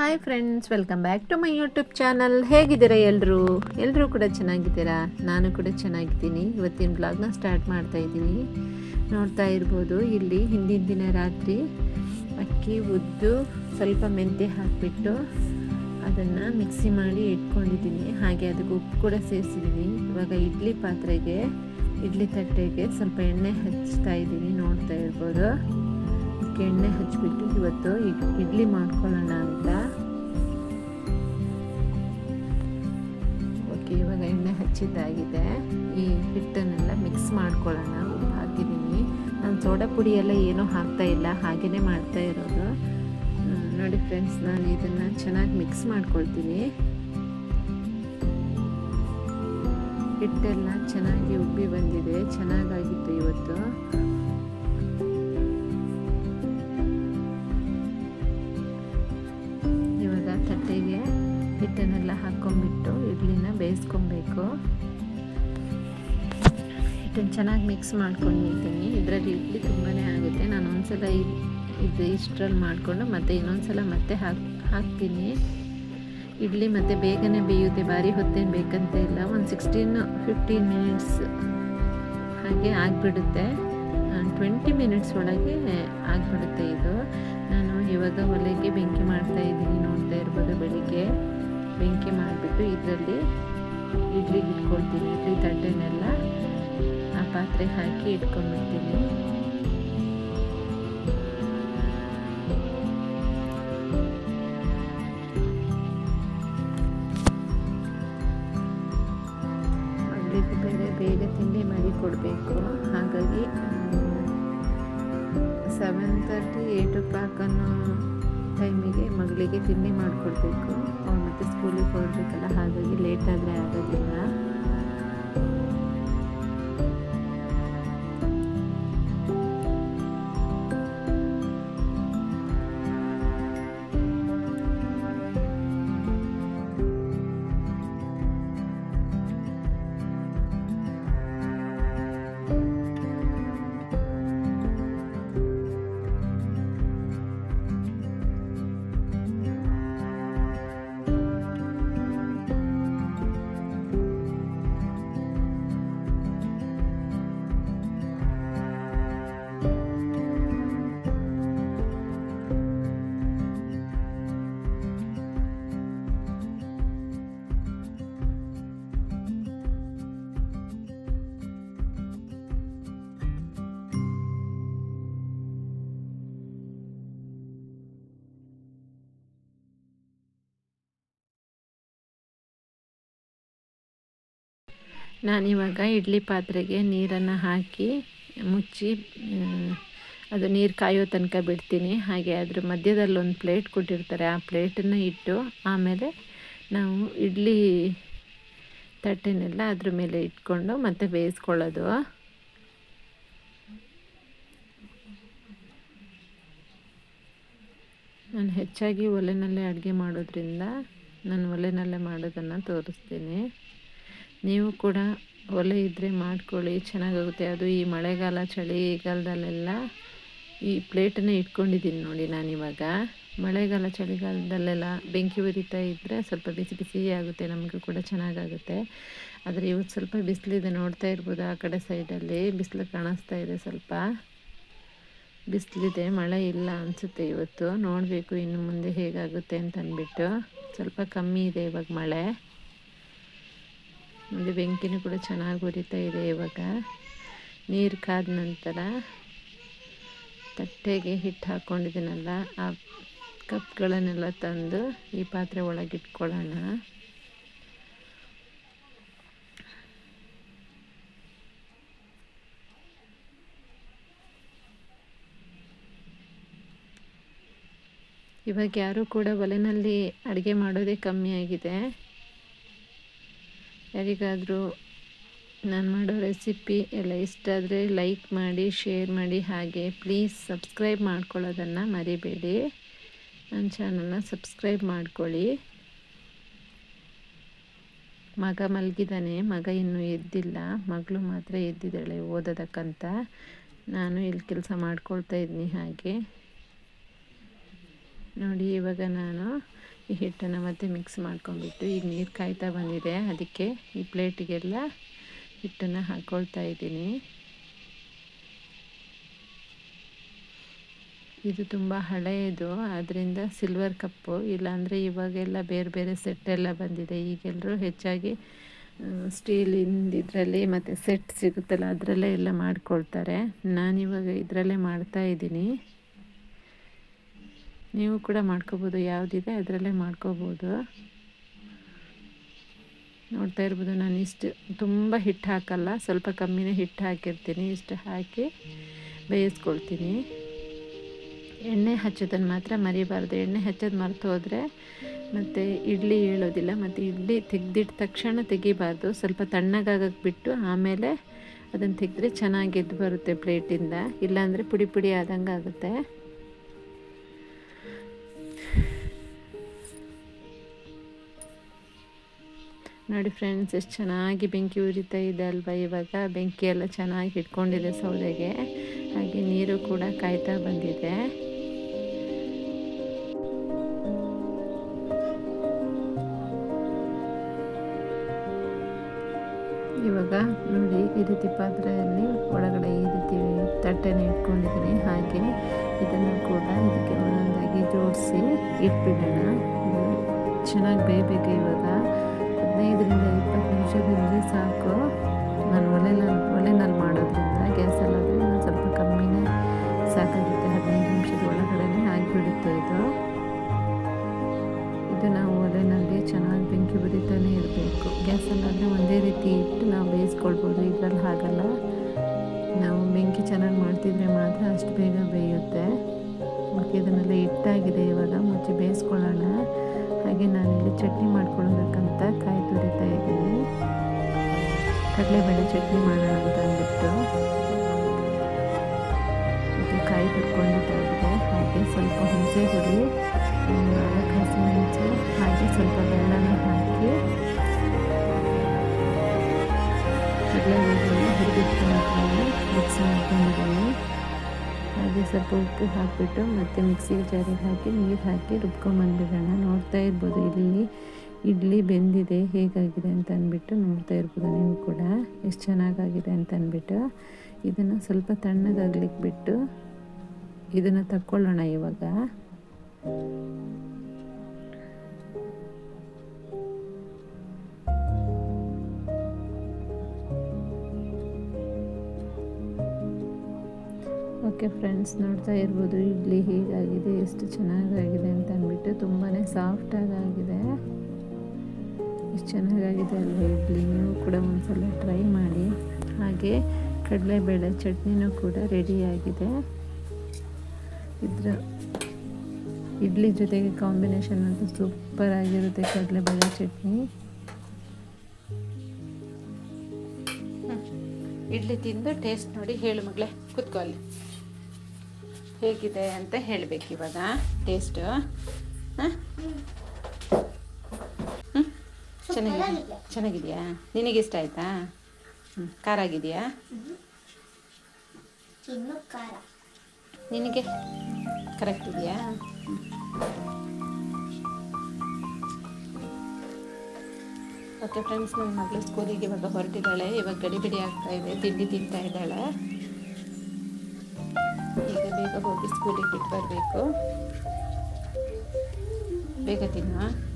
Hi friends welcome back to my YouTube channel ಹೇಗಿದ್ದೀರಾ ಎಲ್ಲರೂ ಎಲ್ಲರೂ ಕೂಡ ಚೆನ್ನಾಗಿದ್ದೀರಾ? ನಾನು ಕೂಡ ಚೆನ್ನಾಗಿದ್ದೀನಿ. ಇವತ್ತಿನ ಬ್ಲಾಗ್ನ ಸ್ಟಾರ್ಟ್ ಮಾಡ್ತಾ ಇದ್ದೀನಿ. ನೋಡ್ತಾ ಇರ್ಬೋದು, ಇಲ್ಲಿ ಹಿಂದಿನ ದಿನ ರಾತ್ರಿ ಅಕ್ಕಿ ಉದ್ದು ಸ್ವಲ್ಪ ಮೆಂತ್ಯ ಹಾಕಿಬಿಟ್ಟು ಅದನ್ನು ಮಿಕ್ಸಿ ಮಾಡಿ ಇಟ್ಕೊಂಡಿದ್ದೀನಿ. ಹಾಗೆ ಅದಕ್ಕೆ ಉಪ್ಪು ಕೂಡ ಸೇರಿಸಿದ್ದೀನಿ. ಇವಾಗ ಇಡ್ಲಿ ಪಾತ್ರೆಗೆ, ಇಡ್ಲಿ ತಟ್ಟೆಗೆ ಸ್ವಲ್ಪ ಎಣ್ಣೆ ಹಚ್ತಾ ಇದ್ದೀನಿ. ನೋಡ್ತಾ ಇರ್ಬೋದು. ಅದಕ್ಕೆ ಎಣ್ಣೆ ಹಚ್ಚಿಬಿಟ್ಟು ಇವತ್ತು ಇಡ್- ಇಡ್ಲಿ ಮಾಡ್ಕೊಳ್ಳೋಣ ಅಂತ. ಓಕೆ, ಇವಾಗ ಎಣ್ಣೆ ಹಚ್ಚಿದ್ದಾಗಿದೆ. ಈ ಹಿಟ್ಟನ್ನೆಲ್ಲ ಮಿಕ್ಸ್ ಮಾಡ್ಕೊಳ್ಳೋಣ. ಉಪ್ಪು ಹಾಕಿದ್ದೀನಿ. ನಾನು ಸೋಡಾ ಪುಡಿ ಎಲ್ಲ ಏನೂ ಹಾಕ್ತಾ ಇಲ್ಲ ಹಾಗೆಯೇ ಮಾಡ್ತಾ ಇರೋದು. ನೋಡಿ ಫ್ರೆಂಡ್ಸ್ ನಾನು ಇದನ್ನು ಚೆನ್ನಾಗಿ ಮಿಕ್ಸ್ ಮಾಡ್ಕೊಳ್ತೀನಿ. ಹಿಟ್ಟೆಲ್ಲ ಚೆನ್ನಾಗಿ ಉಬ್ಬಿ ಬಂದಿದೆ. ಚೆನ್ನಾಗಾಗಿತ್ತು ಇವತ್ತು. ಹಿಟ್ಟನ್ನೆಲ್ಲ ಹಾಕ್ಕೊಂಬಿಟ್ಟು ಇಡ್ಲಿನ ಬೇಯಿಸ್ಕೊಬೇಕು. ಹಿಟ್ಟನ್ನು ಚೆನ್ನಾಗಿ ಮಿಕ್ಸ್ ಮಾಡ್ಕೊಂಡಿದ್ದೀನಿ. ಇದರಲ್ಲಿ ಇಡ್ಲಿ ತುಂಬಾ ಆಗುತ್ತೆ. ನಾನು ಒಂದ್ಸಲ ಸಲ ಇದು ಇಷ್ಟರಲ್ಲಿ ಮಾಡಿಕೊಂಡು ಮತ್ತೆ ಇನ್ನೊಂದ್ಸಲ ಮತ್ತೆ ಹಾಕಿ, ಹಾಕ್ತೀನಿ. ಇಡ್ಲಿ ಮತ್ತು ಬೇಗನೆ ಬೇಯುತ್ತೆ. ಭಾರಿ ಹೊತ್ತೇನು ಬೇಕಂತ ಇಲ್ಲ. ಒಂದು ಸಿಕ್ಸ್ಟೀನ್ ಫಿಫ್ಟೀನ್ ಮಿನಿಟ್ಸ್ ಹಾಗೆ ಆಗಿಬಿಡುತ್ತೆ. ಟ್ವೆಂಟಿ ಮಿನಿಟ್ಸ್ ಒಳಗೆ ಆಗಿಬಿಡುತ್ತೆ ಇದು. ನಾನು ಇವಾಗ ಒಲೆಗೆ ಬೆಂಕಿ ಮಾಡ್ತಾ ಇದ್ದೀನಿ ನೋಡ್ತಾ ಇರ್ಬೋದು ಬೆಳಿಗ್ಗೆ. ಬೆಂಕಿ ಮಾಡಿಬಿಟ್ಟು ಇದರಲ್ಲಿ ಇಡ್ಲಿಗೆ ಇಟ್ಕೊಳ್ತೀನಿ ಇಡ್ಲಿ ತಟ್ಟೆನೆಲ್ಲ ಆ ಪಾತ್ರೆ ಹಾಕಿ ಇಟ್ಕೊಂಡ್ಬಿಡ್ತೀನಿ. ಟೈಮಿಗೆ ಮಗಳಿಗೆ ತಿಂಡಿ ಮಾಡಿಕೊಡ್ಬೇಕು. ಅವ್ರು ಮತ್ತು ಸ್ಕೂಲಿಗೆ ಹೋಗಬೇಕಲ್ಲ ಹಾಗಾಗಿ ಲೇಟ್ ಆದರೆ ಆಗೋದಿಲ್ಲ. ನಾನಿವಾಗ ಇಡ್ಲಿ ಪಾತ್ರೆಗೆ ನೀರನ್ನು ಹಾಕಿ ಮುಚ್ಚಿ ಅದು ನೀರು ಕಾಯೋ ತನಕ ಬಿಡ್ತೀನಿ. ಹಾಗೆ ಅದ್ರ ಮಧ್ಯದಲ್ಲಿ ಒಂದು ಪ್ಲೇಟ್ ಕೊಟ್ಟಿರ್ತಾರೆ. ಆ ಪ್ಲೇಟನ್ನು ಇಟ್ಟು ಆಮೇಲೆ ನಾವು ಇಡ್ಲಿ ತಟ್ಟೆನೆಲ್ಲ ಅದ್ರ ಮೇಲೆ ಇಟ್ಕೊಂಡು ಮತ್ತೆ ಬೇಯಿಸ್ಕೊಳ್ಳೋದು. ನಾನು ಹೆಚ್ಚಾಗಿ ಒಲೆನಲ್ಲೇ ಅಡುಗೆ ಮಾಡೋದ್ರಿಂದ ನಾನು ಒಲೆನಲ್ಲೇ ಮಾಡೋದನ್ನು ತೋರಿಸ್ತೀನಿ. ನೀವು ಕೂಡ ಒಲೆ ಇದ್ದರೆ ಮಾಡ್ಕೊಳ್ಳಿ, ಚೆನ್ನಾಗಾಗುತ್ತೆ. ಅದು ಈ ಮಳೆಗಾಲ ಚಳಿಗಾಲದಲ್ಲೆಲ್ಲ ಈ ಪ್ಲೇಟನ್ನೇ ಇಟ್ಕೊಂಡಿದ್ದೀನಿ ನೋಡಿ ನಾನಿವಾಗ. ಮಳೆಗಾಲ, ಚಳಿಗಾಲದಲ್ಲೆಲ್ಲ ಬೆಂಕಿ ಉರಿತಾ ಇದ್ದರೆ ಸ್ವಲ್ಪ ಬಿಸಿ ಬಿಸಿ ಆಗುತ್ತೆ, ನಮಗೂ ಕೂಡ ಚೆನ್ನಾಗಾಗುತ್ತೆ. ಆದರೆ ಇವತ್ತು ಸ್ವಲ್ಪ ಬಿಸಿಲಿದೆ, ನೋಡ್ತಾ ಇರ್ಬೋದು ಆ ಕಡೆ ಸೈಡಲ್ಲಿ. ಬಿಸಿಲು ಕಾಣಿಸ್ತಾ ಇದೆ ಸ್ವಲ್ಪ. ಬಿಸಿಲಿದೆ, ಮಳೆ ಇಲ್ಲ ಅನಿಸುತ್ತೆ ಇವತ್ತು. ನೋಡಬೇಕು ಇನ್ನು ಮುಂದೆ ಹೇಗಾಗುತ್ತೆ ಅಂತ ಅಂದ್ಬಿಟ್ಟು ಸ್ವಲ್ಪ ಕಮ್ಮಿ ಇದೆ ಇವಾಗ ಮಳೆ. ಮುಂದೆ ಬೆಂಕಿನೂ ಕೂಡ ಚೆನ್ನಾಗಿ ಉರಿತಾ ಇದೆ ಇವಾಗ. ನೀರು ಕಾದ ನಂತರ ತಟ್ಟೆಗೆ ಹಿಟ್ಟು ಹಾಕ್ಕೊಂಡಿದ್ದೀನಲ್ಲ ಆ ಕಪ್ಗಳನ್ನೆಲ್ಲ ತಂದು ಈ ಪಾತ್ರೆ ಒಳಗಿಟ್ಕೊಳ್ಳೋಣ. ಇವಾಗ ಯಾರೂ ಕೂಡ ಒಲೆಯಲ್ಲಿ ಅಡುಗೆ ಮಾಡೋದೇ ಕಮ್ಮಿ ಆಗಿದೆ. ಯಾರಿಗಾದರೂ ನಾನು ಮಾಡೋ ರೆಸಿಪಿ ಎಲ್ಲ ಇಷ್ಟ ಆದರೆ ಲೈಕ್ ಮಾಡಿ, ಶೇರ್ ಮಾಡಿ, ಹಾಗೆ ಪ್ಲೀಸ್ ಸಬ್ಸ್ಕ್ರೈಬ್ ಮಾಡ್ಕೊಳ್ಳೋದನ್ನು ಮರಿಬೇಡಿ. ನನ್ನ ಚಾನಲ್ನ ಸಬ್ಸ್ಕ್ರೈಬ್ ಮಾಡ್ಕೊಳ್ಳಿ. ಮಗ ಮಲಗಿದ್ದಾನೆ ಮಗ ಇನ್ನೂ ಎದ್ದಿಲ್ಲ, ಮಗಳು ಮಾತ್ರ ಎದ್ದಿದ್ದಾಳೆ ಓದೋದಕ್ಕಂತ. ನಾನು ಇಲ್ಲಿ ಕೆಲಸ ಮಾಡ್ಕೊಳ್ತಾ ಇದ್ದೀನಿ ಹಾಗೆ. ನೋಡಿ ಇವಾಗ ನಾನು ಈ ಹಿಟ್ಟನ್ನು ಮತ್ತೆ ಮಿಕ್ಸ್ ಮಾಡ್ಕೊಂಡ್ಬಿಟ್ಟು ಈಗ ನೀರು ಕಾಯ್ತಾ ಬಂದಿದೆ. ಅದಕ್ಕೆ ಈ ಪ್ಲೇಟಿಗೆಲ್ಲ ಹಿಟ್ಟನ್ನು ಹಾಕ್ಕೊಳ್ತಾ ಇದ್ದೀನಿ. ಇದು ತುಂಬ ಹಳೆಯದು ಆದ್ದರಿಂದ ಸಿಲ್ವರ್ ಕಪ್ಪು. ಇಲ್ಲಾಂದರೆ ಇವಾಗೆಲ್ಲ ಬೇರೆ ಬೇರೆ ಸೆಟ್ಟೆಲ್ಲ ಬಂದಿದೆ. ಈಗೆಲ್ಲರೂ ಹೆಚ್ಚಾಗಿ ಸ್ಟೀಲಿಂದ ಇದರಲ್ಲಿ ಮತ್ತು ಸೆಟ್ ಸಿಗುತ್ತಲ್ಲ, ಅದರಲ್ಲೇ ಎಲ್ಲ ಮಾಡ್ಕೊಳ್ತಾರೆ. ನಾನಿವಾಗ ಇದರಲ್ಲೇ ಮಾಡ್ತಾ ಇದ್ದೀನಿ. ನೀವು ಕೂಡ ಮಾಡ್ಕೋಬೋದು. ಯಾವುದಿದೆ ಅದರಲ್ಲೇ ಮಾಡ್ಕೋಬೋದು. ನೋಡ್ತಾ ಇರ್ಬೋದು, ನಾನು ಇಷ್ಟು ತುಂಬ ಹಿಟ್ಟು ಹಾಕಲ್ಲ. ಸ್ವಲ್ಪ ಕಮ್ಮಿನೇ ಹಿಟ್ಟು ಹಾಕಿರ್ತೀನಿ. ಇಷ್ಟು ಹಾಕಿ ಬೇಯಿಸ್ಕೊಳ್ತೀನಿ. ಎಣ್ಣೆ ಹಚ್ಚೋದನ್ನು ಮಾತ್ರ ಮರಿಬಾರ್ದು. ಎಣ್ಣೆ ಹಚ್ಚೋದು ಮರೆತು ಹೋದರೆ ಮತ್ತು ಇಡ್ಲಿ ಹೇಳೋದಿಲ್ಲ. ಮತ್ತು ಇಡ್ಲಿ ತೆಗೆದಿಟ್ಟ ತಕ್ಷಣ ತೆಗಿಬಾರ್ದು. ಸ್ವಲ್ಪ ತಣ್ಣಗಾಗಕ್ಕೆ ಬಿಟ್ಟು ಆಮೇಲೆ ಅದನ್ನು ತೆಗೆದ್ರೆ ಚೆನ್ನಾಗಿ ಎದ್ದು ಬರುತ್ತೆ ಪ್ಲೇಟಿಂದ. ಇಲ್ಲಾಂದರೆ ಪುಡಿ ಪುಡಿ ಆದಂಗೆ ಆಗುತ್ತೆ ನೋಡಿ ಫ್ರೆಂಡ್ಸ್ ಎಷ್ಟು ಚೆನ್ನಾಗಿ ಬೆಂಕಿ ಉರಿತಾ ಇದೆ ಅಲ್ವಾ ಇವಾಗ? ಬೆಂಕಿ ಎಲ್ಲ ಚೆನ್ನಾಗಿ ಇಟ್ಕೊಂಡಿದೆ ಸೌದೆಗೆ. ಹಾಗೆ ನೀರು ಕೂಡ ಕಾಯ್ತಾ ಬಂದಿದೆ. ಇವಾಗ ನೋಡಿ ಈ ರೀತಿ ಪಾತ್ರೆಯಲ್ಲಿ ಒಳಗಡೆ ಈ ರೀತಿ ತಟ್ಟೆನ ಇಟ್ಕೊಂಡಿದ್ದೀನಿ. ಹಾಗೆ ಇದನ್ನು ಕೂಡ ಇದಕ್ಕೆ ಒಂದೊಂದಾಗಿ ಜೋಡಿಸಿ ಇಟ್ಬಿಡೋಣ. ಚೆನ್ನಾಗಿ ಬೇಯಬೇಕು ಇವಾಗ? ಹದಿನೈದರಿಂದ ಇಪ್ಪತ್ತು ನಿಮಿಷ ಸಾಕು. ನಾನು ಒಲೆಯಲ್ಲಿ ಒಲೆನಲ್ಲಿ ಮಾಡೋದ್ರಿಂದ ಗ್ಯಾಸಲ್ಲಾದರೆ ಇನ್ನೊಂದು ಸ್ವಲ್ಪ ಕಮ್ಮಿನೇ ಸಾಕಾಗುತ್ತೆ. ಹದಿನೈದು ನಿಮಿಷದ ಒಳಗಡೆ ಆಗಿಬಿಡುತ್ತೆ ಇದು. ಇದು ನಾವು ಒಲೆಯಲ್ಲಿ ಚೆನ್ನಾಗಿ ಬೆಂಕಿ ಬರಿತಾನೆ ಇರಬೇಕು. ಗ್ಯಾಸಲ್ಲಾದರೆ ಒಂದೇ ರೀತಿ ಇಟ್ಟು ನಾವು ಬೇಯಿಸ್ಕೊಳ್ಬೋದು. ಇದರಲ್ಲಿ ಹಾಗಲ್ಲ. ನಾವು ಬೆಂಕಿ ಚೆನ್ನಾಗಿ ಮಾಡ್ತಿದ್ರೆ ಮಾತ್ರ ಅಷ್ಟು ಬೇಗ ಬೇಯುತ್ತೆ. ಮತ್ತು ಇದನ್ನೆಲ್ಲ ಇಟ್ಟಾಗಿದೆ ಇವಾಗ. ಮುಚ್ಚಿ ಬೇಯಿಸ್ಕೊಳ್ಳೋಣ. ಹಾಗೆ ನಾನಿಲ್ಲಿ ಚಟ್ನಿ ಮಾಡ್ಕೊಳ್ಬೇಕಂತ ಕಾಯಿ ತುರಿತಾ ಇದ್ದೀನಿ. ಕಡಲೆಬೇಳೆ ಚಟ್ನಿ ಮಾಡೋಣ ಅಂತ ಅಂದ್ಬಿಟ್ಟು. ಮತ್ತು ಕಾಯಿ ತುರ್ಕೊಂಡಿದ್ದಾಗಿದೆ ಹಾಗೆ ಸ್ವಲ್ಪ ಹುಣಸೆ ಹುಡಿ ನಾಲ್ಕು ಹಸಿಮೆಣಸು ಹಾಗೆ ಸ್ವಲ್ಪ ಬೆಲ್ಲನ ಹಾಕಿ ಕಡಲೆಬೇಳೆನ ಹುರಿದಿಟ್ಕೊಂಡು ಮಿಕ್ಸ್ ಮಾಡ್ಕೊಂಡಿದ್ದೀನಿ. ಹಾಗೆ ಸ್ವಲ್ಪ ಉಪ್ಪು ಹಾಕಿಬಿಟ್ಟು ಮತ್ತು ಮಿಕ್ಸಿಗೆ ಜಾರಿಗೆ ಹಾಕಿ ನೀರು ಹಾಕಿ ರುಬ್ಕೊಂಬಂದ್ಬಿಡೋಣ ನೋಡ್ತಾ ಇರ್ಬೋದು ಇಲ್ಲಿ ಇಡ್ಲಿ ಬೆಂದಿದೆ, ಹೇಗಾಗಿದೆ ಅಂತ ಅಂದ್ಬಿಟ್ಟು ನೋಡ್ತಾ ಇರ್ಬೋದು ನೀವು ಕೂಡ. ಎಷ್ಟು ಚೆನ್ನಾಗಾಗಿದೆ ಅಂತ ಅಂದ್ಬಿಟ್ಟು ಇದನ್ನು ಸ್ವಲ್ಪ ತಣ್ಣಗಾಗ್ಲಿಕ್ಕೆ ಬಿಟ್ಟು ಇದನ್ನು ತಕ್ಕೊಳ್ಳೋಣ ಇವಾಗ. ಓಕೆ ಫ್ರೆಂಡ್ಸ್, ನೋಡ್ತಾ ಇರ್ಬೋದು ಇಡ್ಲಿ ಹೀಗಾಗಿದೆ, ಎಷ್ಟು ಚೆನ್ನಾಗಾಗಿದೆ ಅಂತ ಅಂದ್ಬಿಟ್ಟು ತುಂಬಾ ಸಾಫ್ಟಾಗಿ ಆಗಿದೆ ಎಷ್ಟು ಚೆನ್ನಾಗಾಗಿದೆ ಅಲ್ವ ಇಡ್ಲಿ? ನೀವು ಕೂಡ ಒಂದ್ಸಲ ಟ್ರೈ ಮಾಡಿ. ಹಾಗೆ ಕಡಲೆಬೇಳೆ ಚಟ್ನಿನೂ ಕೂಡ ರೆಡಿಯಾಗಿದೆ ಇದರ ಇಡ್ಲಿ ಜೊತೆಗೆ ಕಾಂಬಿನೇಷನ್ ಅಂತೂ ಸೂಪರ್ ಆಗಿರುತ್ತೆ ಕಡಲೆಬೇಳೆ ಚಟ್ನಿ. ಇಡ್ಲಿ ತಿಂದು ಟೇಸ್ಟ್ ನೋಡಿ, ಹೇಳು ಮಗಳೇ, ಕುತ್ಕೋ ಅಲ್ಲಿ. ಹೇಗಿದೆ ಅಂತ ಹೇಳಬೇಕು ಇವಾಗ. ಟೇಸ್ಟು ಹಾಂ? ಹ್ಞೂ ಚೆನ್ನಾಗಿದೆ ಚೆನ್ನಾಗಿದೆಯಾ? ನಿನಗೆ ಇಷ್ಟ ಆಯ್ತಾ? ಹ್ಞೂ ಖಾರ ಆಗಿದೆಯಾ? ನಿನಗೆ? ಕರೆಕ್ಟ್ ಇದೆಯಾ? ಓಕೆ ಫ್ರೆಂಡ್ಸ್ ನನ್ನ ಮಗಳು ಸ್ಕೂಲಿಗೆ ಇವಾಗ ಹೊರಟಿದ್ದಾಳೆ. ಇವಾಗ ಗಡಿಬಿಡಿ ಆಗ್ತಾ ಇದೆ ತಿಂಡಿ ತಿಂತಾ ಇದ್ದಾಳೆ. ಈಗ ಬೇಗ ಹೋಗಿ ಸ್ಕೂಲಿಗೆ ಬಿಟ್ಟು ಬರಬೇಕು. ಬೇಗ ತಿನ್ನುವ.